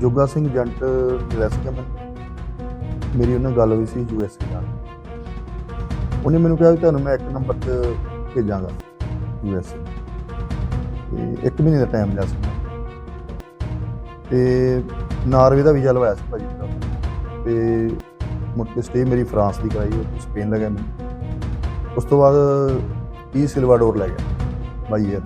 ਜੋਗਾ ਸਿੰਘ ਜੰਟ ਮਿਲਿਆ ਸੀਗਾ ਮੈਨੂੰ ਮੇਰੀ ਉਹਨਾਂ ਗੱਲ ਹੋਈ ਸੀ ਯੂਐਸਏ ਨਾਲ। ਉਹਨੇ ਮੈਨੂੰ ਕਿਹਾ ਵੀ ਤੁਹਾਨੂੰ ਮੈਂ ਇੱਕ ਨੰਬਰ 'ਤੇ ਭੇਜਾਂਗਾ ਯੂਐਸਏ ਤੇ ਇੱਕ ਮਹੀਨੇ ਦਾ ਟਾਈਮ ਲਿਆ ਸੀ। ਮੈਂ। ਤੇ ਨਾਰਵੇ ਦਾ ਵੀਜ਼ਾ ਲਵਾਇਆ ਸੀ ਭਾਜੀ ਮੇਰਾ। ਤੇ ਮੁੜ ਕੇ ਸਟੇ ਮੇਰੀ ਫਰਾਂਸ ਦੀ ਕਰਾਈ, ਉਹ ਸਪੇਨ ਲੈ ਗਿਆ ਮੈਨੂੰ। ਉਸ ਤੋਂ ਬਾਅਦ ਈ ਸਿਲਵਾਡੋਰ ਲੈ ਗਿਆ, ਬਾਈ ਯਾਰ।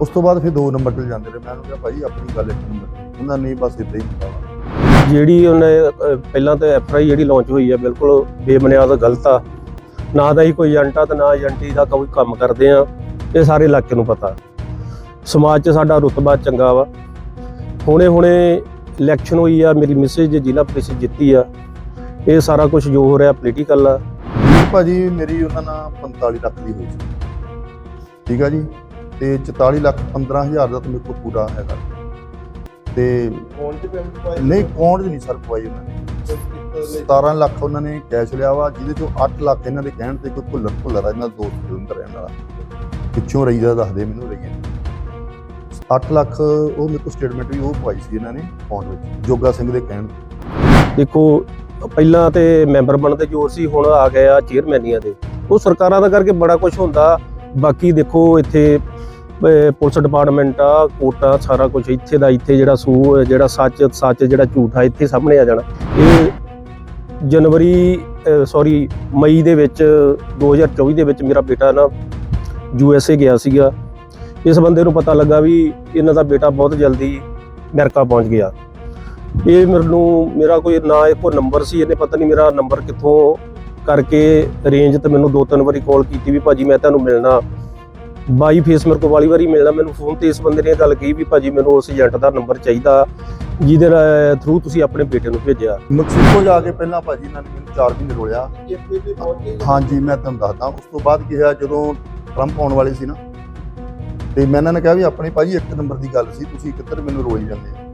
ਉਸ ਤੋਂ ਬਾਅਦ ਫਿਰ ਦੋ ਨੰਬਰ ਤੇ ਜਾਂਦੇ ਰਹੇ। ਮੈਂ ਉਹਨੂੰ ਕਿਹਾ, ਭਾਈ, ਆਪਣੀ ਗੱਲ ਇੱਕ ਨੰਬਰ ਤੇ ਉਹਨਾਂ ਨੇ ਬਸ ਇਦਾਂ ਹੀ ਹੁੰਦਾ ਵਾ ਜਿਹੜੀ ਉਹਨੇ ਅਹ, ਪਹਿਲਾਂ ਤਾਂ ਐਫਆਈ ਜਿਹੜੀ ਲਾਂਚ ਹੋਈ ਹੈ ਬਿਲਕੁਲ ਬੇਬੁਨਿਆਦ ਗਲਤ ਆ। ਨਾ ਦਾ ਹੀ ਕੋਈ ਏਜੰਟ ਆ ਤੇ ਨਾ ਏਜੰਟੀ ਦਾ ਕੋਈ ਕੰਮ ਕਰਦੇ ਆ ਇਹ ਸਾਰੇ ਇਲਾਕੇ ਨੂੰ ਪਤਾ। ਸਮਾਜ 'ਚ ਸਾਡਾ ਰੁਤਬਾ ਚੰਗਾ ਵਾ। ਹੁਣੇ ਹੁਣੇ ਇਲੈਕਸ਼ਨ ਹੋਈ ਆ ਮੇਰੀ ਮਿਸੇਜ ਜ਼ਿਲ੍ਹਾ ਪ੍ਰੀਸ਼ਦ ਜਿੱਤੀ ਆ। ਇਹ ਸਾਰਾ ਕੁਝ ਜੋ ਹੋ ਰਿਹਾ ਪੋਲੀਟੀਕਲ ਆ। ਭਾਜੀ ਮੇਰੀ ਉਹਨਾਂ ਨਾਲ 45 ਲੱਖ ਦੀ ਹੋਈ ਸੀ। ਠੀਕ ਆ ਜੀ? ਤੇ 44 ਲੱਖ 15000 ਦਾ ਤਾਂ ਮੇਰੇ ਕੋਲ ਪੂਰਾ ਹੈਗਾ। ਤੇ ਫੋਨ ਤੇ ਪੇਮੈਂਟ ਪਾਈ ਨਹੀਂ ਅਕਾਊਂਟ 'ਚ ਨਹੀਂ ਸਰ ਪਵਾਈ ਉਹਨਾਂ ਨੇ। 17 ਲੱਖ ਉਹਨਾਂ ਨੇ ਕੈਸ਼ ਲਿਆ ਵਾ ਜਿਹਦੇ ਚੋਂ 8 ਲੱਖ ਇਹਨਾਂ ਦੇ ਕਹਿਣ ਤੇ ਕੋਈ ਭੁੱਲਰ ਭੁੱਲਰ ਆ ਇਹਨਾਂ ਦਾ ਦੋਸਤ ਜਲੰਧਰ ਰਹਿਣ ਵਾਲਾ। ਪਿੱਛੋਂ ਰਹੀ ਦਾ ਦੱਸਦੇ ਮੈਨੂੰ ਰਹੀ 8 ਲੱਖ ਉਹ ਮੇਰੇ ਕੋਲ ਸਟੇਟਮੈਂਟ ਵੀ ਉਹ ਪਵਾਈ ਸੀ ਇਹਨਾਂ ਨੇ ਅਕਾਊਂਟ ਵਿੱਚ ਜੋਗਾ ਸਿੰਘ ਦੇ ਕਹਿਣ ਤੇ। ਦੇਖੋ ਪਹਿਲਾਂ ਤੇ ਮੈਂਬਰ ਬਣਨ ਦੇ ਜ਼ੋਰ ਸੀ ਹੁਣ ਆ ਗਏ ਆ ਚੇਅਰਮੈਨੀਆਂ ਦੇ ਉਹ ਸਰਕਾਰਾਂ ਦਾ ਕਰਕੇ ਬੜਾ ਕੁਝ ਹੁੰਦਾ। ਬਾਕੀ ਦੇਖੋ ਇੱਥੇ ਪੁਲਿਸ ਡਿਪਾਰਟਮੈਂਟ ਆ, ਕੋਰਟਾਂ ਸਾਰਾ ਕੁਝ ਇੱਥੇ ਦਾ, ਇੱਥੇ ਜਿਹੜਾ ਸੂ, ਜਿਹੜਾ ਸੱਚ ਸੱਚ ਜਿਹੜਾ ਝੂਠ ਆ, ਇੱਥੇ ਸਾਹਮਣੇ ਆ ਜਾਣਾ। ਇਹ ਜਨਵਰੀ ਸੌਰੀ ਮਈ ਦੇ ਵਿੱਚ 2024 ਦੇ ਵਿੱਚ ਮੇਰਾ ਬੇਟਾ ਨਾ ਯੂ ਐਸ ਏ ਗਿਆ ਸੀਗਾ। ਇਸ ਬੰਦੇ ਨੂੰ ਪਤਾ ਲੱਗਾ ਵੀ ਇਹਨਾਂ ਦਾ ਬੇਟਾ ਬਹੁਤ ਜਲਦੀ ਅਮਰੀਕਾ ਪਹੁੰਚ ਗਿਆ। ਇਹ ਮੈਨੂੰ, ਮੇਰਾ ਕੋਈ ਨਾ ਇਹ ਕੋਈ ਨੰਬਰ ਸੀ, ਇਹਨੇ ਪਤਾ ਨਹੀਂ ਮੇਰਾ ਨੰਬਰ ਕਿੱਥੋਂ ਕਰਕੇ ਰੇਂਜ ਤੇ ਮੈਨੂੰ ਦੋ ਤਿੰਨ ਵਾਰੀ ਕਾਲ ਕੀਤੀ ਵੀ ਭਾਜੀ ਮੈਂ ਤੁਹਾਨੂੰ ਮਿਲਣਾ। ਬਾਈ ਫੇਸ ਮੇਰੇ ਕੋਲ ਵਾਲੀ ਵਾਰੀ ਮਿਲਣਾ, ਮੈਨੂੰ ਫੋਨ ਤੇ ਇਸ ਬੰਦੇ ਨੇ ਗੱਲ ਕਹੀ ਵੀ ਭਾਜੀ ਮੈਨੂੰ ਉਸ ਏਜੰਟ ਦਾ ਨੰਬਰ ਚਾਹੀਦਾ, ਜਿਹਦੇ ਥਰੂ ਤੁਸੀਂ ਆਪਣੇ ਬੇਟੇ ਨੂੰ ਭੇਜਿਆ। ਮੈਕਸੀਕੋ ਜਾ ਕੇ ਪਹਿਲਾਂ ਭਾਜੀ ਇਹਨਾਂ ਨੇ ਮੈਨੂੰ 4 ਮਹੀਨੇ ਰੋਲਿਆ। ਹਾਂਜੀ, ਮੈਂ ਤੁਹਾਨੂੰ ਦੱਸਦਾ, ਉਸ ਤੋਂ ਬਾਅਦ ਕੀ ਹੋਇਆ, ਜਦੋਂ ਟਰੰਪ ਆਉਣ ਵਾਲੇ ਸੀ ਨਾ, ਤੇ ਮੈਂ ਇਹਨਾਂ ਨੇ ਕਿਹਾ ਵੀ ਆਪਣੀ ਭਾਜੀ ਇੱਕ ਨੰਬਰ ਦੀ ਗੱਲ ਸੀ, ਤੁਸੀਂ ਕਿੱਧਰ ਮੈਨੂੰ ਰੋਈ ਜਾਂਦੇ ਆ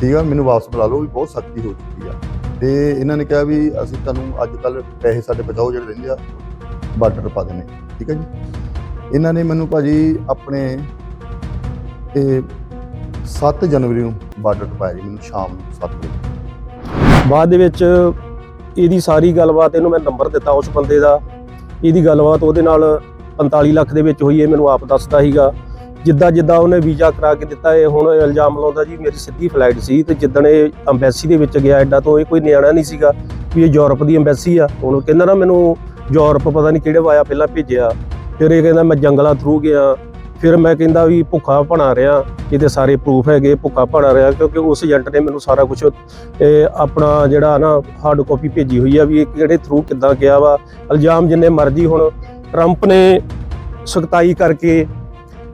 ਠੀਕ ਆ, ਮੈਨੂੰ ਵਾਪਸ ਬੁਲਾ ਲਓ ਵੀ ਬਹੁਤ ਸਖਤੀ ਹੋ ਚੁੱਕੀ ਆ। ਤੇ ਇਹਨਾਂ ਨੇ ਕਿਹਾ ਵੀ ਅਸੀਂ ਤੁਹਾਨੂੰ ਅੱਜ ਕੱਲ ਪੈਸੇ ਸਾਡੇ ਬਚਾਓ ਜਿਹੜੇ ਰਹਿੰਦੇ ਆ, ਬਾਰਡਰ ਪਾ ਦੇਣੇ। ਠੀਕ ਆ ਜੀ? ਇਹਨਾਂ ਨੇ ਮੈਨੂੰ ਭਾਜੀ ਆਪਣੇ ਇਹ 7 ਜਨਵਰੀ ਨੂੰ ਬਾਰਡਰ ਪਾਇਆ ਜੀ, ਮੈਨੂੰ ਸ਼ਾਮ ਨੂੰ 7 ਵਜੇ। ਬਾਅਦ ਦੇ ਵਿੱਚ ਇਹਦੀ ਸਾਰੀ ਗੱਲਬਾਤ, ਇਹਨੂੰ ਮੈਂ ਨੰਬਰ ਦਿੱਤਾ ਉਸ ਬੰਦੇ ਦਾ। ਇਹਦੀ ਗੱਲਬਾਤ ਉਹਦੇ ਨਾਲ 45 ਲੱਖ ਦੇ ਵਿੱਚ ਹੋਈ, ਇਹ ਮੈਨੂੰ ਆਪ ਦੱਸਦਾ ਸੀਗਾ। ਜਿੱਦਾਂ ਜਿੱਦਾਂ ਉਹਨੇ ਵੀਜ਼ਾ ਕਰਾ ਕੇ ਦਿੱਤਾ, ਇਹ ਹੁਣ ਇਲਜ਼ਾਮ ਲਾਉਂਦਾ ਜੀ, ਮੇਰੀ ਸਿੱਧੀ ਫਲਾਈਟ ਸੀ ਤੇ ਜਿੱਦਣ ਇਹ ਅੰਬੈਸੀ ਦੇ ਵਿੱਚ ਗਿਆ, ਐਡਾ ਤੋਂ ਇਹ ਕੋਈ ਨਿਆਣਾ ਨਹੀਂ ਸੀਗਾ ਵੀ ਇਹ ਯੂਰਪ ਦੀ ਅੰਬੈਸੀ ਆ। ਹੁਣ ਕਹਿੰਦਾ ਨਾ ਮੈਨੂੰ ਯੂਰਪ ਪਤਾ ਨਹੀਂ ਕਿਹੜੇ ਵਾਇਆ ਪਹਿਲਾਂ ਭੇਜਿਆ। ਫਿਰ ਇਹ ਕਹਿੰਦਾ ਮੈਂ ਜੰਗਲਾਂ ਥਰੂ ਗਿਆ। ਫਿਰ ਮੈਂ ਕਹਿੰਦਾ ਵੀ ਭੁੱਖਾ ਭਣਾ ਰਿਹਾ। ਇਹਦੇ ਸਾਰੇ ਪ੍ਰੂਫ ਹੈਗੇ, ਭੁੱਖਾ ਭਣਾ ਰਿਹਾ ਕਿਉਂਕਿ ਉਸ ਏਜੰਟ ਨੇ ਮੈਨੂੰ ਸਾਰਾ ਕੁਝ ਇਹ ਆਪਣਾ ਜਿਹੜਾ ਨਾ ਹਾਰਡ ਕਾਪੀ ਭੇਜੀ ਹੋਈ ਆ ਵੀ ਇਹ ਕਿਹੜੇ ਥਰੂ ਕਿੱਦਾਂ ਗਿਆ ਵਾ। ਇਲਜ਼ਾਮ ਜਿੰਨੇ ਮਰਜ਼ੀ ਹੁਣ ਟਰੰਪ ਨੇ ਸਖਤਾਈ ਕਰਕੇ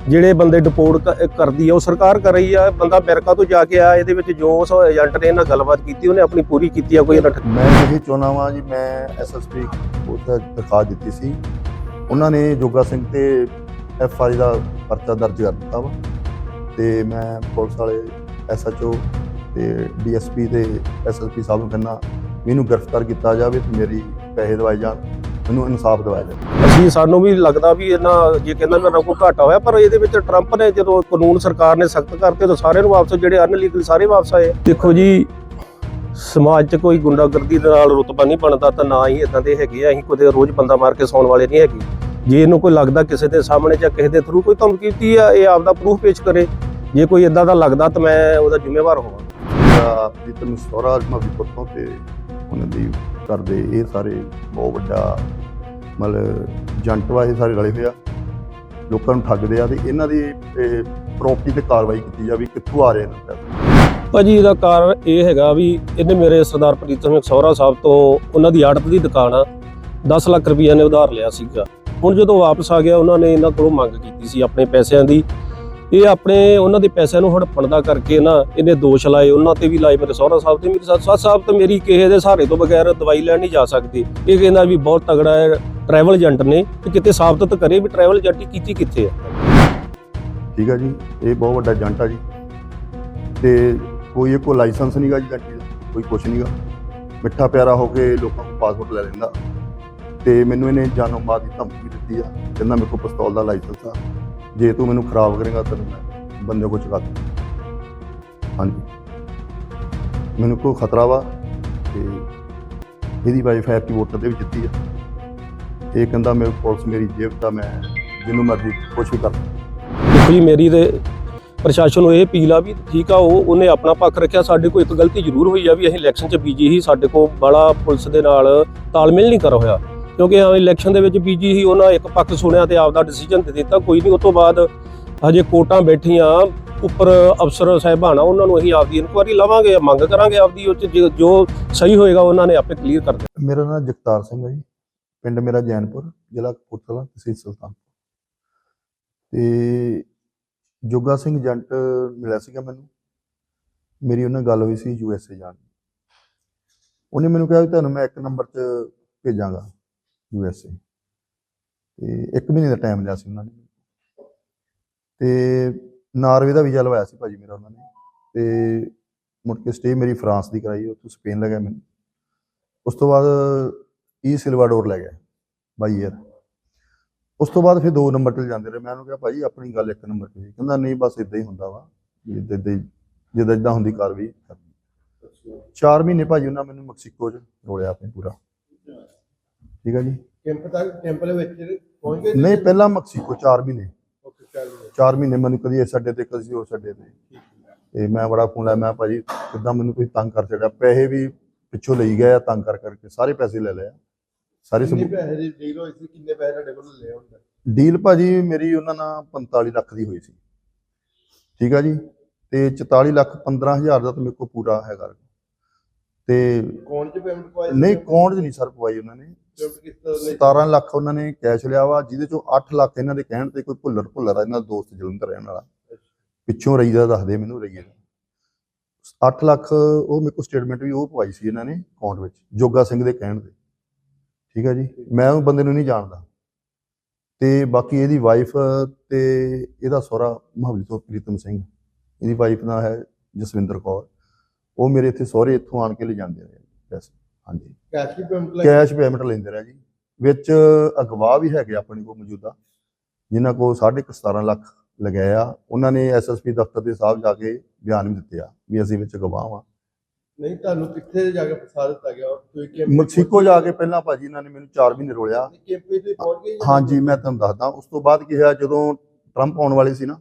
ਜਿਹੜੇ ਬੰਦੇ ਡਿਪੋਰਟ ਕਰਦੀ ਆ, ਉਹ ਸਰਕਾਰ ਕਰ ਰਹੀ ਆ। ਬੰਦਾ ਅਮਰੀਕਾ ਤੋਂ ਜਾ ਕੇ ਆਇਆ, ਇਹਦੇ ਵਿੱਚ ਜੋ ਉਸ ਏਜੰਟ ਨੇ ਇਹਨਾਂ ਗੱਲਬਾਤ ਕੀਤੀ, ਉਹਨੇ ਆਪਣੀ ਪੂਰੀ ਕੀਤੀ ਆ, ਕੋਈ ਮੈਂ ਇਹ ਚਾਹੁੰਦਾ ਵਾਂ ਜੀ, ਮੈਂ ਐਸਐਸਪੀ ਉਹਦਾ ਦਰਖਾਸਤ ਦਿੱਤੀ ਸੀ। ਉਹਨਾਂ ਨੇ ਜੋਗਾ ਸਿੰਘ ਤੇ ਐਫ ਆਈ ਦਾ ਪਰਚਾ ਦਰਜ ਕਰ ਦਿੱਤਾ ਵਾ ਤੇ ਮੈਂ ਪੁਲਿਸ ਵਾਲੇ ਐਸਐਚਓ ਤੇ ਡੀਐਸਪੀ ਤੇ ਐਸਐਸਪੀ ਸਾਹਿਬ ਨੂੰ ਕਹਿੰਦਾ ਮੈਨੂੰ ਗ੍ਰਿਫਤਾਰ ਕੀਤਾ ਜਾਵੇ ਤੇ ਮੇਰੀ ਪੈਸੇ ਦਵਾਏ ਜਾਣ ਮੈਨੂੰ ਇਨਸਾਫ ਦਿਵਾਇਆ ਜਾਵੇ। ਅਸੀਂ ਸਾਨੂੰ ਵੀ ਲੱਗਦਾ ਵੀ ਇਹਨਾਂ ਜੇ ਕਹਿੰਦਾ ਮੇਰਾ ਕੋਈ ਘਾਟਾ ਹੋਇਆ ਪਰ ਇਹਦੇ ਵਿੱਚ ਟਰੰਪ ਨੇ ਜਦੋਂ ਕਾਨੂੰਨ ਸਰਕਾਰ ਨੇ ਸਖਤ ਕਰਤੇ ਤਾਂ ਸਾਰਿਆਂ ਨੂੰ ਵਾਪਸ ਜਿਹੜੇ ਅਨਲੀਗਲ ਸਾਰੇ ਵਾਪਸ ਆਏ। ਦੇਖੋ ਜੀ ਸਮਾਜ 'ਚ ਕੋਈ ਗੁੰਡਾਗਰਦੀ ਦੇ ਨਾਲ ਰੁਤਬਾ ਨਹੀਂ ਬਣਦਾ ਤਾਂ ਨਾ ਹੀ ਇਦਾਂ ਦੇ ਹੈਗੇ ਆ। ਅਸੀਂ ਕੋਈ ਰੋਜ਼ ਬੰਦਾ ਮਾਰ ਕੇ ਸੌਣ ਵਾਲੇ ਨਹੀਂ ਹੈਗੇ। ਜੇ ਇਹਨੂੰ ਕੋਈ ਲੱਗਦਾ ਕਿਸੇ ਦੇ ਸਾਹਮਣੇ ਜਾਂ ਕਿਸੇ ਦੇ ਥਰੂ ਕੋਈ ਧਮਕੀ ਦਿੱਤੀ ਆ, ਇਹ ਆਪਦਾ ਪ੍ਰੂਫ ਪੇਸ਼ ਕਰੇ। ਜੇ ਕੋਈ ਇਦਾਂ ਦਾ ਲੱਗਦਾ ਤਾਂ ਮੈਂ ਉਹਦਾ ਜ਼ਿੰਮੇਵਾਰ ਹੋਵਾਂ। ਮੇਰਾ ਜਿੱਤ ਨੂੰ ਸੋਹਰਾ ਅਜਮਾ ਵੀ ਪੁੱਤੋਂ ਤੇ ਉਹਨਾਂ ਦੀ ਕਰਦੇ ਇਹ ਸਾਰੇ ਬਹੁਤ ਵੱਡਾ ਮਤਲਬ ਜੰਟ ਇਹ ਸਾਰੇ ਰਲੇ ਹੋਏ ਆ। ਲੋਕਾਂ ਨੂੰ ਠੱਗਦੇ ਆ ਤੇ ਇਹਨਾਂ ਦੀ ਪ੍ਰਾਪਰਟੀ ਤੇ ਕਾਰਵਾਈ ਕੀਤੀ ਜਾਵੇ ਕਿੱਥੋਂ ਆ ਰਹੇ ਨੇ। ਪੈਸੇ ਭਾਜੀ ਇਹਦਾ ਕਾਰਨ ਇਹ ਹੈਗਾ ਵੀ ਇਹਨੇ ਮੇਰੇ ਸਰਦਾਰ ਪ੍ਰੀਤਮ ਸਿੰਘ ਸਹੁਰਾ ਸਾਹਿਬ ਤੋਂ ਉਹਨਾਂ ਦੀ ਆੜਤ ਦੀ ਦੁਕਾਨ ਆ 10 ਲੱਖ ਰੁਪਈਆ ਨੇ ਉਧਾਰ ਲਿਆ ਸੀਗਾ। ਹੁਣ ਜਦੋਂ ਵਾਪਸ ਆ ਗਿਆ, ਉਹਨਾਂ ਨੇ ਇਹਨਾਂ ਕੋਲੋਂ ਮੰਗ ਕੀਤੀ ਸੀ ਆਪਣੇ ਪੈਸਿਆਂ ਦੀ। ਇਹ ਆਪਣੇ ਉਹਨਾਂ ਦੇ ਪੈਸਿਆਂ ਨੂੰ ਹੜਪਣ ਦਾ ਕਰਕੇ ਨਾ ਇਹਨੇ ਦੋਸ਼ ਲਾਏ, ਉਹਨਾਂ ਤੇ ਵੀ ਲਾਏ, ਮੇਰੇ ਸਹੁਰਾ ਸਾਹਿਬ ਤੇ ਮੇਰੇ ਸੱਸ ਸਾਹਿਬ ਤੇ ਮੇਰੀ ਕਿਸੇ ਦੇ ਸਹਾਰੇ ਤੋਂ ਬਗੈਰ ਦਵਾਈ ਲੈਣ ਨਹੀਂ ਜਾ ਸਕਦੀ। ਇਹ ਕਹਿੰਦਾ ਵੀ ਬਹੁਤ ਤਗੜਾ ਹੈ ਟਰੈਵਲ ਏਜੰਟ ਨੇ ਤੇ ਕਿਤੇ ਸਾਬਤ ਕਰੇ ਵੀ ਟਰੈਵਲ ਏਜੰਟ ਕੀਤੀ ਕਿੱਥੇ ਆ। ਠੀਕ ਆ ਜੀ, ਇਹ ਬਹੁਤ ਵੱਡਾ ਏਜੰਟ ਆ ਜੀ। ਤੇ ਕੋਈ ਇਹ ਕੋ ਲਾਇਸੈਂਸ ਨਹੀਂਗਾ ਜੀ ਏਜੰਟ ਦਾ ਕੋਈ ਕੁਛ ਨਹੀਂਗਾ ਮਿੱਠਾ ਪਿਆਰਾ ਹੋ ਕੇ ਲੋਕਾਂ ਕੋਲ ਪਾਸਪੋਰਟ ਲੈ ਲੈਂਦਾ। ਤੇ ਮੈਨੂੰ ਇਹਨੇ ਜਾਨੋਂ ਮਾਰ ਦੀ ਧਮਕੀ ਦਿੱਤੀ ਆ, ਕਹਿੰਦਾ ਮੇਰੇ ਕੋਲ ਪਿਸਤੌਲ ਦਾ ਲਾਇਸੈਂਸ ਆ। ਜੇ ਤੂੰ ਮੈਨੂੰ ਖਰਾਬ ਕਰੇਗਾ, ਤਾਂ ਮੈਂ ਬੰਦੇ ਕੋ ਚੁਕਾ ਦੂੰ ਹਾਂਜੀ। ਮੈਨੂੰ ਕੋਈ ਖਤਰਾ ਵਾ ਤੇ ਇਹਦੀ ਵਾਈਫ ਹੈਪੀ ਵੋਟਰ ਦੇ ਵੀ ਜਿੱਤੀ ਆ। ਇਹ ਕਹਿੰਦਾ ਮੇਰੇ ਪੁਲਿਸ ਮੇਰੀ ਜੇਬ ਦਾ ਮੈਂ, ਜਿਹਨੂੰ ਮਰਜ਼ੀ ਕੁਛ ਵੀ ਕਰ। ਦੇਖੋ ਜੀ ਮੇਰੀ ਤੇ ਪ੍ਰਸ਼ਾਸਨ ਨੂੰ ਇਹ ਅਪੀਲ ਆ ਵੀ ਠੀਕ ਆ, ਉਹ ਉਹਨੇ ਆਪਣਾ ਪੱਖ ਰੱਖਿਆ। ਸਾਡੇ ਕੋਲ ਇੱਕ ਗਲਤੀ ਜ਼ਰੂਰ ਹੋਈ ਆ ਵੀ ਅਸੀਂ ਇਲੈਕਸ਼ਨ 'ਚ ਬੀਜੀ ਸੀ। ਸਾਡੇ ਕੋਲ ਬੜਾ ਪੁਲਿਸ ਦੇ ਨਾਲ ਤਾਲਮੇਲ ਨਹੀਂ ਕਰ ਹੋਇਆ। ਕਿਉਂਕਿ ਹਾਂ, ਇਲੈਕਸ਼ਨ ਦੇ ਵਿੱਚ ਬੀਜੀ ਸੀ, ਉਹਨਾਂ ਇੱਕ ਪੱਖ ਸੁਣਿਆ ਤੇ ਆਪਦਾ ਡਿਸੀਜਨ ਦੇ ਦਿੱਤਾ। ਕੋਈ ਨਹੀਂ ਉਸ ਤੋਂ ਬਾਅਦ ਹਜੇ ਕੋਰਟਾਂ ਬੈਠੀਆਂ, ਉੱਪਰ ਅਫਸਰ ਸਾਹਿਬਾਨ, ਉਹਨਾਂ ਨੂੰ ਅਸੀਂ ਆਪਦੀ ਇਨਕੁਆਰੀ ਲਵਾਂਗੇ, ਮੰਗ ਕਰਾਂਗੇ ਆਪਦੀ, ਉਹ ਜੋ- ਸਹੀ ਹੋਏਗਾ, ਉਹਨਾਂ ਨੇ ਆਪੇ ਕਲੀਅਰ ਕਰ ਦੇਣਾ। ਮੇਰਾ ਨਾਮ ਜਗਤਾਰ ਸਿੰਘ ਹੈ ਜੀ। ਪਿੰਡ ਮੇਰਾ ਜੈਨਪੁਰ, ਜ਼ਿਲ੍ਹਾ ਕਪੂਰਥਲਾ, ਤਹਿਸੀਲ ਸੁਲਤਾਨ ਤੇ ਜੋਗਾ ਸਿੰਘ ਏਜੰਟ ਮਿਲਿਆ ਸੀਗਾ ਮੈਨੂੰ। ਮੇਰੀ ਉਹਨਾਂ ਗੱਲ ਹੋਈ ਸੀ ਯੂ ਐਸ ਏ ਜਾਣ ਦੀ। ਉਹਨੇ ਮੈਨੂੰ ਕਿਹਾ ਵੀ ਤੁਹਾਨੂੰ ਮੈਂ ਇੱਕ ਨੰਬਰ 'ਚ ਭੇਜਾਂਗਾ ਯੂ ਐਸ ਏ। ਤੇ ਇੱਕ ਮਹੀਨੇ ਦਾ ਟਾਈਮ ਲਿਆ ਸੀ ਉਹਨਾਂ ਨੇ। ਤੇ ਨਾਰਵੇ ਦਾ ਵੀਜ਼ਾ ਲਵਾਇਆ ਸੀ ਭਾਜੀ ਮੇਰਾ ਉਹਨਾਂ ਨੇ। ਤੇ ਮੁੜ ਕੇ ਸਟੇ ਮੇਰੀ ਫਰਾਂਸ ਦੀ ਕਰਾਈ, ਉੱਥੋਂ ਸਪੇਨ ਲੈ ਗਿਆ ਮੈਨੂੰ। ਉਸ ਤੋਂ ਬਾਅਦ ਈ ਸਿਲਵਾਡੋਰ ਲੈ ਗਿਆ, ਬਾਈ ਯਾਰ। ਉਸ ਤੋਂ ਬਾਅਦ ਫਿਰ ਦੋ ਨੰਬਰ ਤੇ ਜਾਂਦੇ ਰਹੇ। ਮੈਂ ਉਹਨੂੰ ਕਿਹਾ ਭਾਈ ਆਪਣੀ ਗੱਲ ਇੱਕ ਨੰਬਰ ਤੇ। ਕਹਿੰਦਾ ਨਹੀਂ ਬਸ ਇਦਾਂ ਹੀ ਹੁੰਦਾ ਵਾ। ਇਦਾਂ ਇਦਾਂ ਜਿੱਦਾਂ ਜਿੱਦਾਂ ਹੁੰਦੀ ਕਾਰਵਾਈ ਕਰਨੀ। ਚਾਰ ਮਹੀਨੇ ਭਾਜੀ ਉਹਨਾਂ ਮੈਨੂੰ ਮੈਕਸੀਕੋ 'ਚ ਰੋਲਿਆ ਆਪਣੇ ਪੂਰਾ। ਠੀਕ ਹੈ ਜੀ? ਕੈਂਪ ਤੱਕ ਟੈਂਪਲ ਵਿੱਚ ਪਹੁੰਚ ਗਏ? ਨਹੀਂ ਪਹਿਲਾਂ ਮੈਕਸੀਕੋ 4 ਮਹੀਨੇ। ਓਕੇ ਚੱਲ ਗਿਆ 4 ਮਹੀਨੇ ਮੈਨੂੰ ਕਦੀ ਇਸ ਅੱਡੇ ਤੇ ਕਦੀ ਉਸ ਅੱਡੇ ਤੇ। ਤੇ ਮੈਂ ਬੜਾ ਫੋਨ ਲਾਇਆ ਮੈਂ ਭਾਜੀ ਕਿੱਦਾਂ ਮੈਨੂੰ ਕੋਈ ਤੰਗ ਕਰ ਛੱਡਿਆ? ਪੈਸੇ ਵੀ ਪਿੱਛੋਂ ਲਈ ਗਏ ਆ ਤੰਗ ਕਰ ਕਰਕੇ ਸਾਰੇ ਪੈਸੇ ਲੈ ਲਏ ਸਾਰੇ ਕਿੰਨੇ ਸਬੂਤ ਪੈਸੇ ਦੀ ਡੀਲ ਹੋਈ ਸੀ? ਕਿੰਨੇ ਪੈਸੇ ਤੁਹਾਡੇ ਕੋਲ ਲਏ ਹੁੰਦਾ? ਡੀਲ ਭਾਜੀ ਮੇਰੀ ਉਹਨਾਂ ਨਾਲ 45 ਲੱਖ ਦੀ ਹੋਈ ਸੀ। ਠੀਕ ਆ ਜੀ? ਤੇ 44 ਲੱਖ 15000 ਦਾ ਤਾਂ ਮੇਰੇ ਕੋਲ ਪੂਰਾ ਹੈਗਾ। ਤੇ ਕੌਣ ਚ ਪੇਮੈਂਟ ਪਾਈ ਨਹੀਂ ਅਕਾਊਂਟ 'ਚ ਨਹੀਂ ਸਰ ਪਵਾਈ ਉਹਨਾਂ ਨੇ। ਪੇਮੈਂਟ ਕਿਸ ਤਰ੍ਹਾਂ ਲਈ? 17 ਲੱਖ ਉਹਨਾਂ ਨੇ ਕੈਸ਼ ਲਿਆ ਵਾ ਜਿਹਦੇ ਚੋਂ 8 ਲੱਖ ਇਹਨਾਂ ਦੇ ਕਹਿਣ ਤੇ ਕੋਈ ਭੁੱਲਰ ਭੁੱਲਰ ਆ ਇਹਨਾਂ ਦਾ ਦੋਸਤ ਜਲੰਧਰ ਰਹਿਣ ਵਾਲਾ। ਪਿੱਛੋਂ ਰਹੀ ਦਾ ਦੱਸਦੇ ਮੈਨੂੰ ਰਹੀ ਦਾ 8 ਲੱਖ ਉਹ ਮੇਰੇ ਕੋਲ ਸਟੇਟਮੈਂਟ ਵੀ ਉਹ ਪਵਾਈ ਸੀ ਇਹਨਾਂ ਨੇ ਅਕਾਊਂਟ ਵਿੱਚ ਜੋਗਾ ਸਿੰਘ ਦੇ ਕਹਿਣ ਤੇ। ਠੀਕ ਹੈ ਜੀ। ਮੈਂ ਉਹ ਬੰਦੇ ਨੂੰ ਨਹੀਂ ਜਾਣਦਾ। ਤੇ ਬਾਕੀ ਇਹਦੀ ਵਾਈਫ ਤੇ ਇਹਦਾ ਸਹੁਰਾ ਮਹਾਬਲੀ ਤੋਂ ਪ੍ਰੀਤਮ ਸਿੰਘ। ਇਹਦੀ ਵਾਈਫ ਦਾ ਹੈ ਜਸਵਿੰਦਰ ਕੌਰ। ਉਹ ਮੇਰੇ ਇੱਥੇ ਸਹੁਰੇ ਇੱਥੋਂ ਆਣ ਕੇ ਲੈ ਜਾਂਦੇ ਰਹੇ ਪੈਸੇ ਹਾਂਜੀ ਕੈਸ਼ ਪੇਮੈਂਟ ਕੈਸ਼ ਪੇਮੈਂਟ ਲੈਂਦੇ ਰਹੇ ਜੀ। ਵਿੱਚ ਅਗਵਾ ਵੀ ਹੈਗੇ ਆਪਣੇ ਕੋਲ ਮੌਜੂਦਾ ਜਿਨ੍ਹਾਂ ਕੋਲ 17.5 ਲੱਖ ਲਗਾਇਆ। ਉਹਨਾਂ ਨੇ ਐਸਐਸਪੀ ਦਫ਼ਤਰ ਦੇ ਸਾਹਿਬ ਜਾ ਕੇ ਬਿਆਨ ਵੀ ਦਿੱਤੇ ਆ ਵੀ ਅਸੀਂ ਵਿੱਚ ਗਵਾਹ ਵਾਂ ਨਹੀਂ ਤੁਹਾਨੂੰ ਕਿੱਥੇ ਜਾ ਕੇ ਫਸਾ ਦਿੱਤਾ ਗਿਆ? ਤੁਸੀਂ ਕੈਂਪ ਮੈਕਸੀਕੋ ਜਾ ਕੇ ਪਹਿਲਾਂ ਭਾਜੀ ਇਹਨਾਂ ਨੇ ਮੈਨੂੰ 4 ਮਹੀਨੇ ਰੋਲਿਆ। ਕੈਂਪ ਤੇ ਪਹੁੰਚ ਗਏ ਜਾਂ? ਹਾਂਜੀ ਮੈਂ ਤੁਹਾਨੂੰ ਦੱਸਦਾ। ਉਸ ਤੋਂ ਬਾਅਦ ਕੀ ਹੋਇਆ ਜਦੋਂ ਟਰੰਪ ਆਉਣ ਵਾਲੇ ਸੀ ਨਾ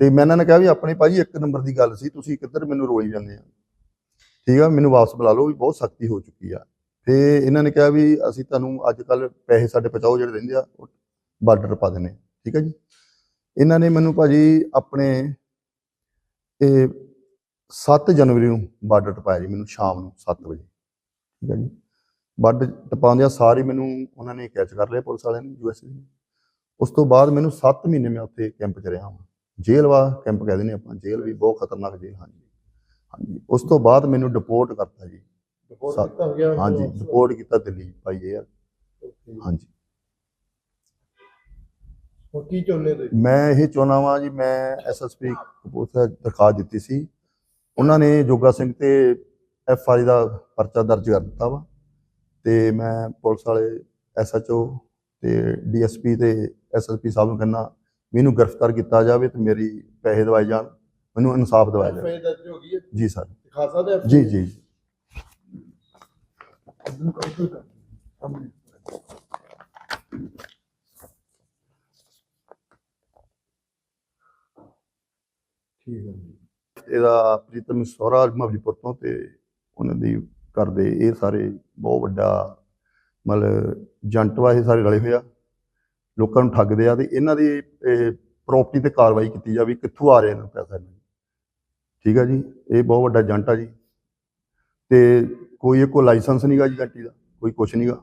ਤੇ ਮੈਂ ਇਹਨਾਂ ਨੇ ਕਿਹਾ ਵੀ ਆਪਣੇ ਭਾਜੀ ਇੱਕ ਨੰਬਰ ਦੀ ਗੱਲ ਸੀ ਤੁਸੀਂ ਕਿੱਧਰ ਮੈਨੂੰ ਰੋਈ ਜਾਂਦੇ ਆ? ਠੀਕ ਆ ਮੈਨੂੰ ਵਾਪਸ ਬੁਲਾ ਲਓ ਵੀ ਬਹੁਤ ਸਖਤੀ ਹੋ ਚੁੱਕੀ ਆ। ਤੇ ਇਹਨਾਂ ਨੇ ਕਿਹਾ ਵੀ ਅਸੀਂ ਤੁਹਾਨੂੰ ਅੱਜ ਕੱਲ ਪੈਸੇ ਸਾਡੇ ਪਹੁੰਚਾਓ ਜਿਹੜੇ ਰਹਿੰਦੇ ਆ ਬਾਰਡਰ ਪਾ ਆ। ਠੀਕ ਆ ਜੀ? ਇਹਨਾਂ ਨੇ ਮੈਨੂੰ ਭਾਜੀ ਆਪਣੇ ਇਹ 7 ਜਨਵਰੀ ਨੂੰ ਬਾਰਡਰ ਟਪਾਇਆ ਜੀ ਮੈਨੂੰ ਸ਼ਾਮ ਨੂੰ 7 ਵਜੇ। ਠੀਕ ਆ ਜੀ। ਬਾਰਡਰ ਟਪਾਉਂਦਿਆਂ ਸਾਰੇ ਮੈਨੂੰ ਉਹਨਾਂ ਨੇ ਕੈਚ ਕਰ ਲਿਆ ਪੁਲਿਸ ਵਾਲਿਆਂ ਨੇ ਯੂਐਸਏ ਨੇ। ਉਸ ਤੋਂ ਬਾਅਦ ਮੈਨੂੰ 7 ਮਹੀਨੇ ਮੈਂ ਉੱਥੇ ਕੈਂਪ 'ਚ ਰਿਹਾ ਹਾਂ। ਜੇਲ੍ਹ ਵਾ ਕੈਂਪ ਕਹਿੰਦੇ ਨੇ ਆਪਾਂ ਜੇਲ੍ਹ ਵੀ ਬਹੁਤ ਖਤਰਨਾਕ ਜੇਲ੍ਹ ਹਾਂਜੀ। ਹਾਂਜੀ ਉਸ ਤੋਂ ਬਾਅਦ ਮੈਨੂੰ ਡਿਪੋਰਟ ਕਰਤਾ ਜੀ। ਰਿਪੋਰਟ ਸਾ- ਕੀਤਾ ਹੋ ਗਿਆ ਹਾਂਜੀ ਡਿਪੋਰਟ ਕੀਤਾ ਦਿੱਲੀ ਭਾਈ ਇਹ ਹਾਂਜੀ। ਕੀ ਚਾਹੁੰਦੇ ਤੁਸੀਂ? ਮੈਂ ਇਹ ਚਾਹੁੰਦਾ ਵਾਂ ਜੀ ਮੈਂ ਐਸਐਸਪੀ ਕਪੂਰਥਲਾ ਦਰਖਾਸਤ ਦਿੱਤੀ ਸੀ। ਉਹਨਾਂ ਨੇ ਜੋਗਾ ਸਿੰਘ ਤੇ ਐਫ ਆਈ ਦਾ ਪਰਚਾ ਦਰਜ ਕਰ ਦਿੱਤਾ ਵਾ ਤੇ ਮੈਂ ਪੁਲਿਸ ਵਾਲੇ ਐਸਐਚਓ ਤੇ ਡੀਐਸਪੀ ਤੇ ਐਸਐਸਪੀ ਸਾਹਿਬ ਨੂੰ ਕਹਿੰਦਾ ਇਹਨੂੰ ਗ੍ਰਿਫਤਾਰ ਕੀਤਾ ਜਾਵੇ ਤੇ ਮੇਰੀ ਪੈਸੇ ਦਵਾਏ ਜਾਣ ਮੈਨੂੰ ਇਨਸਾਫ ਦਿਵਾਇਆ ਜਾਵੇ। ਐਫਆਈ ਦਰਜ ਹੋ ਗਈ ਹੈ? ਜੀ ਸਰ। ਆ ਜੀ ਜੀ। ਠੀਕ ਹੈ ਇਹਦਾ ਪ੍ਰੀਤਮ ਸੋਹਰਾ ਮਹਬਲੀਪੁਰ ਤੋਂ ਤੇ ਉਹਨਾਂ ਦੀ ਕਰਦੇ ਇਹ ਸਾਰੇ ਬਹੁਤ ਵੱਡਾ ਮਤਲਬ ਜੰਟ ਵਾ ਇਹ ਸਾਰੇ ਰਲੇ ਹੋਏ ਆ। ਲੋਕਾਂ ਨੂੰ ਠੱਗਦੇ ਆ ਤੇ ਇਹਨਾਂ ਦੀ ਪ੍ਰਾਪਰਟੀ ਤੇ ਕਾਰਵਾਈ ਕੀਤੀ ਜਾਵੇ, ਕਿੱਥੋਂ ਆ ਰਿਹਾ ਇਹਨਾਂ ਨੂੰ ਪੈਸਾ ਇਹਨਾਂ ਨੂੰ। ਠੀਕ ਆ ਜੀ, ਇਹ ਬਹੁਤ ਵੱਡਾ ਜੰਟ ਆ ਜੀ। ਤੇ ਕੋਈ ਇਹ ਕੋ ਲਾਇਸੈਂਸ ਨਹੀਂਗਾ ਜੀ ਜੰਟੀ ਦਾ, ਕੋਈ ਕੁਛ ਨਹੀਂਗਾ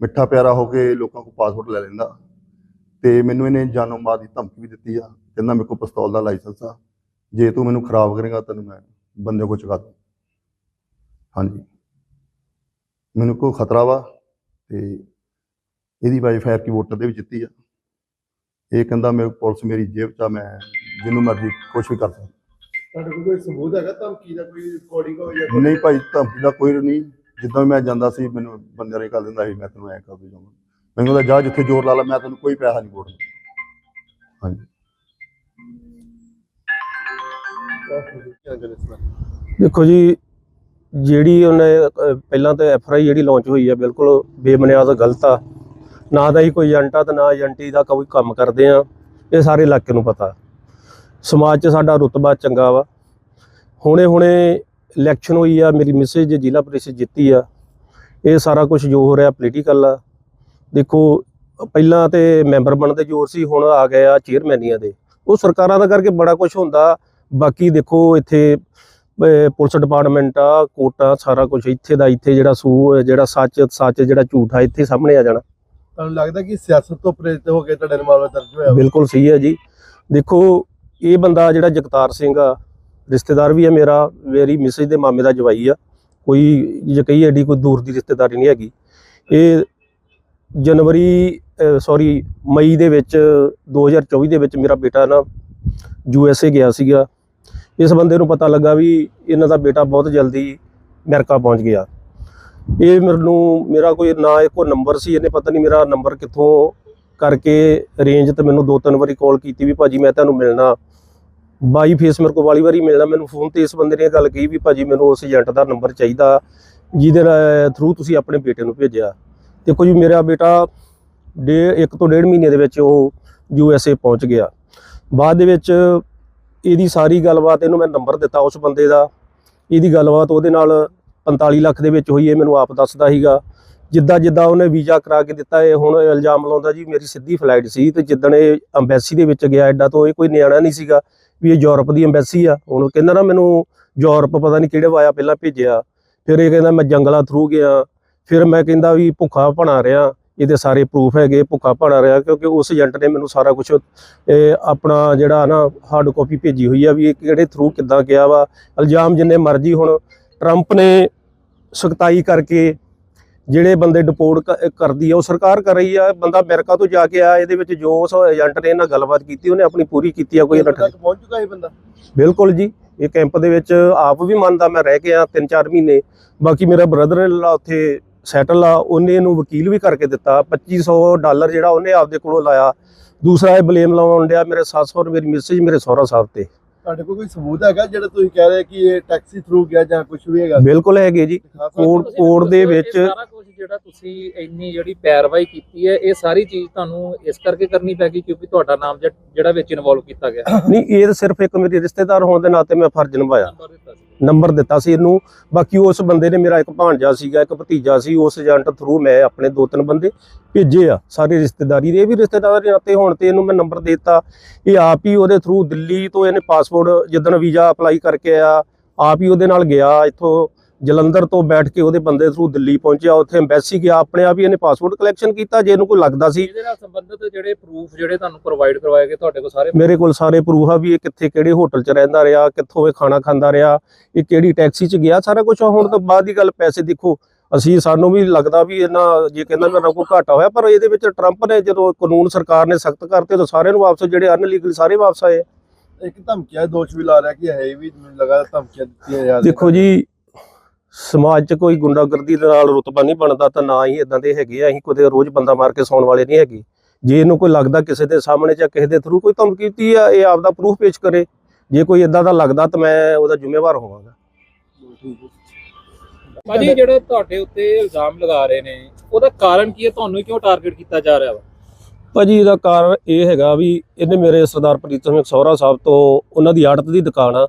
ਮਿੱਠਾ ਪਿਆਰਾ ਹੋ ਕੇ ਲੋਕਾਂ ਕੋਲ ਪਾਸਪੋਰਟ ਲੈ ਲੈਂਦਾ। ਤੇ ਮੈਨੂੰ ਇਹਨੇ ਜਾਨੋਂ ਮਾਰ ਦੀ ਧਮਕੀ ਵੀ ਦਿੱਤੀ ਆ, ਕਹਿੰਦਾ ਮੇਰੇ ਕੋਲ ਪਿਸਤੌਲ ਦਾ ਲਾਇਸੈਂਸ ਆ। ਜੇ ਤੂੰ ਮੈਨੂੰ ਖਰਾਬ ਕਰੇਗਾ ਤੈਨੂੰ ਮੈਂ ਬੰਦੇ ਕੋ ਚੁਕਾ ਦੂੰ। ਹਾਂਜੀ। ਮੈਨੂੰ ਕੋਈ ਖਤਰਾ ਵਾ ਤੇ ਇਹਦੀ ਵਾਈਫ ਹੈਪੀ ਵੋਟਰ ਦੇ ਵੀ ਜਿੱਤੀ ਆ। ਇਹ ਕਹਿੰਦਾ ਮੇਰੇ ਪੁਲਿਸ ਮੇਰੀ ਜੇਬ 'ਚ ਆ ਮੈਂ ਜਿਹਨੂੰ ਮਰਜ਼ੀ ਕੁਛ ਵੀ ਕਰ ਸਕਦਾ। ਤੁਹਾਡੇ ਕੋਲ ਕੋਈ ਸਬੂਤ ਹੈਗਾ ਧਮਕੀ ਦਾ ਕੋਈ ਰਿਕਾਰਡਿੰਗ ਹੋਵੇ ਜਾਂ ਨਹੀਂ ਭਾਈ ਧਮਕੀ ਦਾ ਕੋਈ ਨਹੀਂ। ਜਿੱਦਾਂ ਮੈਂ ਜਾਂਦਾ ਸੀ ਮੈਨੂੰ ਬੰਦੇ ਨੇ ਕਰ ਦਿੰਦਾ ਸੀ ਮੈਂ ਤੈਨੂੰ ਐ ਕਰ ਦੂੰਗਾ ਮੈਨੂੰ ਕਹਿੰਦਾ ਜਾ ਜਿੱਥੇ ਜ਼ੋਰ ਲਾ ਲਾ ਮੈਂ ਤੈਨੂੰ ਕੋਈ ਪੈਸਾ ਨਹੀਂ ਮੋੜਨਾ ਹਾਂਜੀ। ਦੇਖੋ ਜੀ ਜਿਹੜੀ ਉਹਨੇ ਅਹ, ਪਹਿਲਾਂ ਤਾਂ ਐਫ ਆਈ ਜਿਹੜੀ ਲਾਂਚ ਹੋਈ ਹੈ ਬਿਲਕੁਲ ਬੇਬੁਨਿਆਦ ਗਲਤ ਆ। ਨਾ ਦਾ ਹੀ ਕੋਈ ਏਜੰਟ ਆ ਤੇ ਨਾ ਏਜੰਟੀ ਦਾ ਕੋਈ ਕੰਮ ਕਰਦੇ ਆ ਇਹ ਸਾਰੇ ਇਲਾਕੇ ਨੂੰ ਪਤਾ। ਸਮਾਜ 'ਚ ਸਾਡਾ ਰੁਤਬਾ ਚੰਗਾ ਵਾ। ਹੁਣੇ ਹੁਣੇ ਇਲੈਕਸ਼ਨ ਹੋਈ ਆ ਮੇਰੀ ਮਿਸੇਜ ਜ਼ਿਲ੍ਹਾ ਪ੍ਰੀਸ਼ਦ ਜਿੱਤੀ ਆ। ਇਹ ਸਾਰਾ ਕੁਝ ਜੋ ਹੋ ਰਿਹਾ ਪੋਲੀਟੀਕਲ ਆ। ਦੇਖੋ ਪਹਿਲਾਂ ਤੇ ਮੈਂਬਰ ਬਣਦੇ ਜ਼ੋਰ ਸੀ ਹੁਣ ਆ ਗਏ ਆ ਚੇਅਰਮੈਨੀਆਂ ਦੇ। ਉਹ ਸਰਕਾਰਾਂ ਦਾ ਕਰਕੇ ਬੜਾ ਕੁਝ ਹੁੰਦਾ। ਬਾਕੀ ਦੇਖੋ ਇੱਥੇ ਪੁਲਿਸ ਡਿਪਾਰਟਮੈਂਟ ਆ ਕੋਰਟਾਂ ਸਾਰਾ ਕੁਝ ਇੱਥੇ ਦਾ ਇੱਥੇ ਜਿਹੜਾ ਸੂ ਜਿਹੜਾ ਸੱਚ ਸੱਚ ਜਿਹੜਾ ਝੂਠ ਆ ਇੱਥੇ ਸਾਹਮਣੇ ਆ ਜਾਣਾ। ਤੁਹਾਨੂੰ ਲੱਗਦਾ ਕਿ ਸਿਆਸਤ ਤੋਂ ਪ੍ਰੇਰਿਤ ਹੋ ਕੇ ਤੁਹਾਡੇ ਨਾਲ ਮਾਮਲਾ ਦਰਜ ਹੋਇਆ? ਬਿਲਕੁਲ ਸਹੀ ਹੈ ਜੀ। ਦੇਖੋ ਇਹ ਬੰਦਾ ਜਿਹੜਾ ਜਗਤਾਰ ਸਿੰਘ ਆ ਰਿਸ਼ਤੇਦਾਰ ਵੀ ਹੈ ਮੇਰਾ ਮੇਰੀ ਮਿਸਿਸ ਦੇ ਮਾਮੇ ਦਾ ਜਵਾਈ ਆ। ਕੋਈ ਜੇ ਕਹੀ ਐਡੀ ਕੋਈ ਦੂਰ ਦੀ ਰਿਸ਼ਤੇਦਾਰੀ ਨਹੀਂ ਹੈਗੀ। ਇਹ ਜਨਵਰੀ ਸੌਰੀ ਮਈ ਦੇ ਵਿੱਚ 2024 ਦੇ ਵਿੱਚ ਮੇਰਾ ਬੇਟਾ ਨਾ ਯੂ ਐਸ ਏ ਗਿਆ ਸੀਗਾ। ਇਸ ਬੰਦੇ ਨੂੰ ਪਤਾ ਲੱਗਾ ਵੀ ਇਹਨਾਂ ਦਾ ਬੇਟਾ ਬਹੁਤ ਜਲਦੀ ਅਮਰੀਕਾ ਪਹੁੰਚ ਗਿਆ। ਇਹ ਮੈਨੂੰ ਮੇਰਾ ਕੋਈ ਨਾ ਇੱਕੋ ਨੰਬਰ ਸੀ, ਇਹਨੇ ਪਤਾ ਨਹੀਂ ਮੇਰਾ ਨੰਬਰ ਕਿੱਥੋਂ ਕਰਕੇ ਰੇਂਜ ਤੇ ਮੈਨੂੰ ਦੋ ਤਿੰਨ ਵਾਰੀ ਕਾਲ ਕੀਤੀ ਵੀ ਭਾਜੀ ਮੈਂ ਤੁਹਾਨੂੰ ਮਿਲਣਾ। ਬਾਈ ਫੇਸ ਮੇਰੇ ਕੋਲ ਵਾਲੀ ਵਾਰੀ ਮਿਲਣਾ, ਮੈਨੂੰ ਫੋਨ ਤੇ ਇਸ ਬੰਦੇ ਨੇ ਇਹ ਗੱਲ ਕਹੀ ਵੀ ਭਾਜੀ ਮੈਨੂੰ ਉਸ ਏਜੰਟ ਦਾ ਨੰਬਰ ਚਾਹੀਦਾ, ਜਿਹਦੇ ਥਰੂ ਤੁਸੀਂ ਆਪਣੇ ਬੇਟੇ ਨੂੰ ਭੇਜਿਆ। ਦੇਖੋ ਜੀ, ਮੇਰਾ ਬੇਟਾ ਡੇ ਇੱਕ ਤੋਂ ਡੇਢ ਮਹੀਨੇ ਦੇ ਵਿੱਚ ਉਹ ਯੂ ਐਸ ਏ ਪਹੁੰਚ ਗਿਆ। ਬਾਅਦ ਦੇ ਵਿੱਚ ਇਹਦੀ ਸਾਰੀ ਗੱਲਬਾਤ, ਇਹਨੂੰ ਮੈਂ ਨੰਬਰ ਦਿੱਤਾ ਉਸ ਬੰਦੇ ਦਾ। ਇਹਦੀ ਗੱਲਬਾਤ ਉਹਦੇ ਨਾਲ 45 ਲੱਖ ਦੇ ਵਿੱਚ ਹੋਈ, ਇਹ ਮੈਨੂੰ ਆਪ ਦੱਸਦਾ ਸੀਗਾ। ਜਿੱਦਾਂ ਜਿੱਦਾਂ ਉਹਨੇ ਵੀਜ਼ਾ ਕਰਾ ਕੇ ਦਿੱਤਾ, ਇਹ ਹੁਣ ਇਲਜ਼ਾਮ ਲਾਉਂਦਾ ਜੀ, ਮੇਰੀ ਸਿੱਧੀ ਫਲਾਈਟ ਸੀ ਤੇ ਜਿੱਦਣ ਇਹ ਅੰਬੈਸੀ ਦੇ ਵਿੱਚ ਗਿਆ ਐਡਾ ਤੋਂ ਇਹ ਕੋਈ ਨਿਆਣਾ ਨਹੀਂ ਸੀਗਾ ਵੀ ਇਹ ਯੂਰਪ ਦੀ ਅੰਬੈਸੀ ਆ। ਹੁਣ ਕਹਿੰਦਾ ਨਾ ਮੈਨੂੰ ਯੂਰਪ ਪਤਾ ਨਹੀਂ ਕਿਹੜੇ ਵਾਇਆ ਪਹਿਲਾਂ ਭੇਜਿਆ। ਫਿਰ ਇਹ ਕਹਿੰਦਾ ਮੈਂ ਜੰਗਲਾਂ ਥਰੂ ਗਿਆ। ਫਿਰ ਮੈਂ ਕਹਿੰਦਾ ਵੀ ਭੁੱਖਾ ਭਣਾ ਰਿਹਾ। ਇਹਦੇ ਸਾਰੇ ਪ੍ਰੂਫ ਹੈਗੇ ਭੁੱਖਾ ਬਣਾ ਰਿਹਾ ਕਿਉਂਕਿ ਉਸ ਏਜੰਟ ਨੇ ਮੈਨੂੰ ਸਾਰਾ ਕੁਝ ਆਪਣਾ ਜਿਹੜਾ ਨਾ ਹਾਰਡ ਕਾਪੀ ਭੇਜੀ ਹੋਈ ਆ ਵੀ ਇਹ ਕਿਹੜੇ ਥਰੂ ਕਿੱਦਾਂ ਗਿਆ ਵਾ। ਇਲਜ਼ਾਮ ਜਿੰਨੇ ਮਰਜ਼ੀ ਹੁਣ ਟਰੰਪ ਨੇ ਸਖਤਾਈ ਕਰਕੇ ਜਿਹੜੇ ਬੰਦੇ ਡਿਪੋਰਟ ਕਰਦੀ ਆ ਉਹ ਸਰਕਾਰ ਕਰ ਰਹੀ ਆ। ਬੰਦਾ ਅਮਰੀਕਾ ਤੋਂ ਜਾ ਕੇ ਆ ਇਹਦੇ ਵਿੱਚ ਜੋ ਉਸ ਏਜੰਟ ਨੇ ਇਹਨਾਂ ਗੱਲਬਾਤ ਕੀਤੀ ਉਹਨੇ ਆਪਣੀ ਪੂਰੀ ਕੀਤੀ ਆ ਕੋਈ ਪਹੁੰਚ ਚੁੱਕਾ ਇਹ ਬੰਦਾ? ਬਿਲਕੁਲ ਜੀ ਇਹ ਕੈਂਪ ਦੇ ਵਿੱਚ ਆਪ ਵੀ ਮੰਨਦਾ ਮੈਂ ਰਹਿ ਕੇ ਆ 3-4 ਮਹੀਨੇ। ਬਾਕੀ ਮੇਰਾ ਬ੍ਰਦਰ ਇਨ ਉੱਥੇ ਸੈਟਲ ਆ ਉਹਨੇ ਇਹਨੂੰ ਵਕੀਲ ਵੀ ਕਰਕੇ ਦਿੱਤਾ। 2500 ਡਾਲਰ ਜਿਹੜਾ ਉਹਨੇ ਆਪਦੇ ਕੋਲੋਂ ਲਾਇਆ। ਦੂਸਰਾ ਇਹ ਬਲੇਮ ਲਾਉਣ ਡਿਆ ਮੇਰੇ ਸੱਸ ਔਰ ਮੇਰੀ ਮਿਸਿਸ ਮੇਰੇ ਸਹੁਰਾ ਸਾਹਿਬ ਤੇ। ਤੁਹਾਡੇ ਕੋਲ ਕੋਈ ਸਬੂਤ ਹੈਗਾ ਜਿਹੜਾ ਤੁਸੀਂ ਕਹਿ ਰਹੇ ਕਿ ਇਹ ਟੈਕਸੀ ਥਰੂ ਗਿਆ ਜਾਂ ਕੁਝ ਵੀ ਹੈਗਾ? ਬਿਲਕੁਲ ਹੈਗੇ ਜੀ? ਕੋਰਟ ਕੋਰਟ ਦੇ ਵਿੱਚ ਸਾਰਾ ਕੁਝ ਜਿਹੜਾ ਤੁਸੀਂ ਇੰਨੀ ਜਿਹੜੀ ਪੈਰਵਾਈ ਕੀਤੀ ਹੈ ਇਹ ਸਾਰੀ ਚੀਜ਼ ਤੁਹਾਨੂੰ ਇਸ ਕਰਕੇ ਕਰਨੀ ਪੈ ਗਈ ਕਿਉਂਕਿ ਤੁਹਾਡਾ ਨਾਮ ਜਿਹੜਾ ਵਿੱਚ ਇਨਵੋਲਵ ਕੀਤਾ ਗਿਆ। ਨਹੀਂ ਇਹ ਤਾਂ ਸਿਰਫ ਇੱਕ ਮੇਰੀ ਰਿਸ਼ਤੇਦਾਰ ਹੋਣ ਦੇ ਨਾਤੇ ਮੈਂ ਫਰਜ਼ ਨਿਭਾਇਆ। ਨੰਬਰ ਦਿੱਤਾ ਸੀ ਇਹਨੂੰ। ਬਾਕੀ ਉਸ ਬੰਦੇ ਨੇ ਮੇਰਾ ਇੱਕ ਭਾਣਜਾ ਸੀਗਾ, ਇੱਕ ਭਤੀਜਾ ਸੀ, ਉਸ ਏਜੰਟ ਥਰੂ ਮੈਂ ਆਪਣੇ ਦੋ ਤਿੰਨ ਬੰਦੇ ਭੇਜੇ ਆ ਸਾਰੇ ਰਿਸ਼ਤੇਦਾਰੀ ਦੇ। ਇਹ ਵੀ ਰਿਸ਼ਤੇਦਾਰ ਦੇ ਨਾਤੇ ਹੋਣ ਤੇ ਇਹਨੂੰ ਮੈਂ ਨੰਬਰ ਦਿੱਤਾ। ਇਹ ਆਪ ਹੀ ਉਹਦੇ ਥਰੂ ਦਿੱਲੀ ਤੋਂ ਇਹਨੇ ਪਾਸਪੋਰਟ ਜਿੱਦਣ ਵੀਜ਼ਾ ਅਪਲਾਈ ਕਰਕੇ ਆ ਆਪ ਹੀ ਉਹਦੇ ਨਾਲ ਗਿਆ ਇੱਥੋਂ ਜਲੰਧਰ ਤੋਂ ਬੈਠ ਕੇ ਉਹਦੇ ਬੰਦੇ ਥਰੂ ਦਿੱਲੀ ਪਹੁੰਚਿਆ ਉੱਥੇ ਐਮਬੈਸੀ ਗਿਆ ਆਪਣੇ ਆਪ ਹੀ ਇਹਨੇ ਪਾਸਪੋਰਟ ਕਲੈਕਸ਼ਨ ਕੀਤਾ ਜੇ ਇਹਨੂੰ ਕੋਈ ਲੱਗਦਾ ਸੀ। ਇਹਦੇ ਨਾਲ ਸੰਬੰਧਿਤ ਜਿਹੜੇ ਪ੍ਰੂਫ ਜਿਹੜੇ ਤੁਹਾਨੂੰ ਪ੍ਰੋਵਾਈਡ ਕਰਵਾਏ ਗਏ ਤੁਹਾਡੇ ਕੋਲ ਸਾਰੇ ਮੇਰੇ ਕੋਲ ਸਾਰੇ ਪ੍ਰੂਫ ਆ ਵੀ ਇਹ ਕਿੱਥੇ ਕਿਹੜੇ ਹੋਟਲ 'ਚ ਰਹਿੰਦਾ ਰਿਹਾ ਕਿੱਥੋਂ ਇਹ ਖਾਣਾ ਖਾਂਦਾ ਰਿਹਾ ਇਹ ਕਿਹੜੀ ਟੈਕਸੀ 'ਚ ਗਿਆ ਸਾਰਾ ਕੁਝ ਹੁਣ ਤਾਂ ਬਾਅਦ ਦੀ ਗੱਲ ਪੈਸੇ ਦੇਖੋ ਅਸੀਂ ਸਾਨੂੰ ਵੀ ਲੱਗਦਾ ਵੀ ਇਹਨਾਂ ਜੇ ਕਹਿੰਦਾ ਮੇਰਾ ਕੋਈ ਘਾਟਾ ਹੋਇਆ ਪਰ ਇਹਦੇ ਵਿੱਚ ਟਰੰਪ ਨੇ ਜਦੋਂ ਕਾਨੂੰਨ ਸਰਕਾਰ ਨੇ ਸਖਤ ਕਰਤੇ ਤਾਂ ਸਾਰਿਆਂ ਨੂੰ ਵਾਪਸ ਜਿਹੜੇ ਅਨਲੀਗਲ ਸਾਰੇ ਵਾਪਸ ਆਏ। ਇੱਕ ਧਮਕੀਆਂ ਦੋਸ਼ ਵੀ ਲਾ ਰਿਹਾ ਕਿ ਹੈ ਵੀ ਮੈਨੂੰ ਲਗਾ ਧਮਕੀਆਂ ਦਿੱਤੀਆਂ ਜਾ ਦੇਖੋ ਜੀ ਸਮਾਜ 'ਚ ਕੋਈ ਗੁੰਡਾਗਰਦੀ ਦੇ ਨਾਲ ਰੁਤਬਾ ਨਹੀਂ ਬਣਦਾ ਤਾਂ ਨਾ ਹੀ ਇਦਾਂ ਦੇ ਹੈਗੇ ਆ। ਅਸੀਂ ਕੋਈ ਰੋਜ਼ ਬੰਦਾ ਮਾਰ ਕੇ ਸੌਣ ਵਾਲੇ ਨਹੀਂ ਹੈਗੇ। ਜੇ ਇਹਨੂੰ ਕੋਈ ਲੱਗਦਾ ਕਿਸੇ ਦੇ ਸਾਹਮਣੇ ਜਾਂ ਕਿਸੇ ਦੇ ਥਰੂ ਕੋਈ ਧਮਕੀ ਦਿੱਤੀ ਆ ਇਹ ਆਪਦਾ ਪ੍ਰੂਫ ਪੇਸ਼ ਕਰੇ। ਜੇ ਕੋਈ ਇਦਾਂ ਦਾ ਲੱਗਦਾ ਤਾਂ ਮੈਂ ਉਹਦਾ ਜ਼ਿੰਮੇਵਾਰ ਹੋਵਾਂਗਾ। ਭਾਜੀ ਜਿਹੜੇ ਤੁਹਾਡੇ ਉੱਤੇ ਇਲਜ਼ਾਮ ਲਗਾ ਰਹੇ ਨੇ ਉਹਦਾ ਕਾਰਨ ਕੀ ਹੈ? ਤੁਹਾਨੂੰ ਕਿਉਂ ਟਾਰਗੇਟ ਕੀਤਾ ਜਾ ਰਿਹਾ ਵਾ? ਭਾਜੀ ਇਹਦਾ ਕਾਰਨ ਇਹ ਹੈਗਾ ਵੀ ਇਹਨੇ ਮੇਰੇ ਸਰਦਾਰ ਪ੍ਰੀਤਮ ਸਿੰਘ ਸਹੁਰਾ ਸਾਹਿਬ ਤੋਂ ਉਹਨਾਂ ਦੀ ਆੜਤ ਦੀ ਦੁਕਾਨ ਆ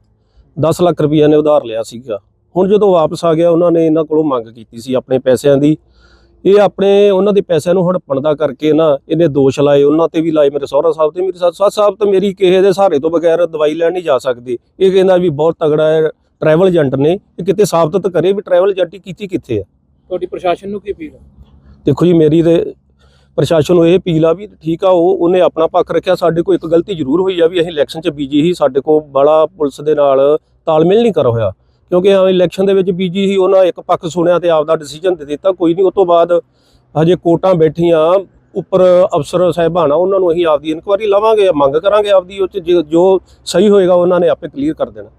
10 ਲੱਖ ਰੁਪਈਆ ਨੇ ਉਧਾਰ ਲਿਆ ਸੀਗਾ। ਹੁਣ ਜਦੋਂ ਵਾਪਸ ਆ ਗਿਆ ਉਹਨਾਂ ਨੇ ਇਹਨਾਂ ਕੋਲੋਂ ਮੰਗ ਕੀਤੀ ਸੀ ਆਪਣੇ ਪੈਸਿਆਂ ਦੀ। ਇਹ ਆਪਣੇ ਉਹਨਾਂ ਦੇ ਪੈਸਿਆਂ ਨੂੰ ਹੜਪਣ ਦਾ ਕਰਕੇ ਨਾ ਇਹਨੇ ਦੋਸ਼ ਲਾਏ। ਉਹਨਾਂ ਤੇ ਵੀ ਲਾਏ ਮੇਰੇ ਸਹੁਰਾ ਸਾਹਿਬ ਤੇ। ਮੇਰੀ ਸੱਸ ਸਾਹਿਬ ਤਾਂ ਮੇਰੀ ਕਿਸੇ ਦੇ ਸਹਾਰੇ ਤੋਂ ਬਗੈਰ ਦਵਾਈ ਲੈਣ ਨਹੀਂ ਜਾ ਸਕਦੇ। ਇਹ ਕਹਿੰਦਾ ਵੀ ਬਹੁਤ ਤਗੜਾ ਹੈ ਟਰੈਵਲ ਏਜੰਟ ਨੇ। ਇਹ ਕਿਤੇ ਸਾਬਤ ਕਰੇ ਵੀ ਟਰੈਵਲ ਏਜੰਟੀ ਕੀਤੀ ਕਿੱਥੇ ਆ? ਤੁਹਾਡੀ ਪ੍ਰਸ਼ਾਸਨ ਨੂੰ ਕੀ ਅਪੀਲ ਹੈ ਦੇਖੋ ਜੀ ਮੇਰੀ ਤੇ ਪ੍ਰਸ਼ਾਸਨ ਨੂੰ ਇਹ ਅਪੀਲ ਆ ਵੀ ਠੀਕ ਆ ਉਹ ਉਹਨੇ ਆਪਣਾ ਪੱਖ ਰੱਖਿਆ। ਸਾਡੇ ਕੋਲ ਇੱਕ ਗਲਤੀ ਜ਼ਰੂਰ ਹੋਈ ਆ ਵੀ ਅਸੀਂ ਇਲੈਕਸ਼ਨ 'ਚ ਬੀਜੀ ਸੀ। ਸਾਡੇ ਕੋਲ ਬੜਾ ਪੁਲਿਸ ਦੇ ਨਾਲ ਤਾਲਮੇਲ ਨਹੀਂ ਕਰ ਹੋਇਆ। ਕਿਉਂਕਿ ਹਾਂ ਇਲੈਕਸ਼ਨ ਦੇ ਵਿੱਚ ਬੀਜੀ ਸੀ, ਉਹਨਾਂ ਇੱਕ ਪੱਖ ਸੁਣਿਆ ਤੇ ਆਪਦਾ ਡਿਸੀਜਨ ਦੇ ਦਿੱਤਾ। ਕੋਈ ਨਹੀਂ ਉਸ ਤੋਂ ਬਾਅਦ ਹਜੇ ਕੋਰਟਾਂ ਬੈਠੀਆਂ, ਉੱਪਰ ਅਫਸਰ ਸਾਹਿਬਾਨ ਉਹਨਾਂ ਨੂੰ ਅਸੀਂ ਆਪਦੀ ਇਨਕੁਆਰੀ ਲਵਾਂਗੇ, ਮੰਗ ਕਰਾਂਗੇ ਆਪਦੀ, ਉਹ 'ਚ ਜੇ- ਜੋ ਸਹੀ ਹੋਏਗਾ, ਉਹਨਾਂ ਨੇ ਆਪੇ ਕਲੀਅਰ ਕਰ ਦੇਣਾ।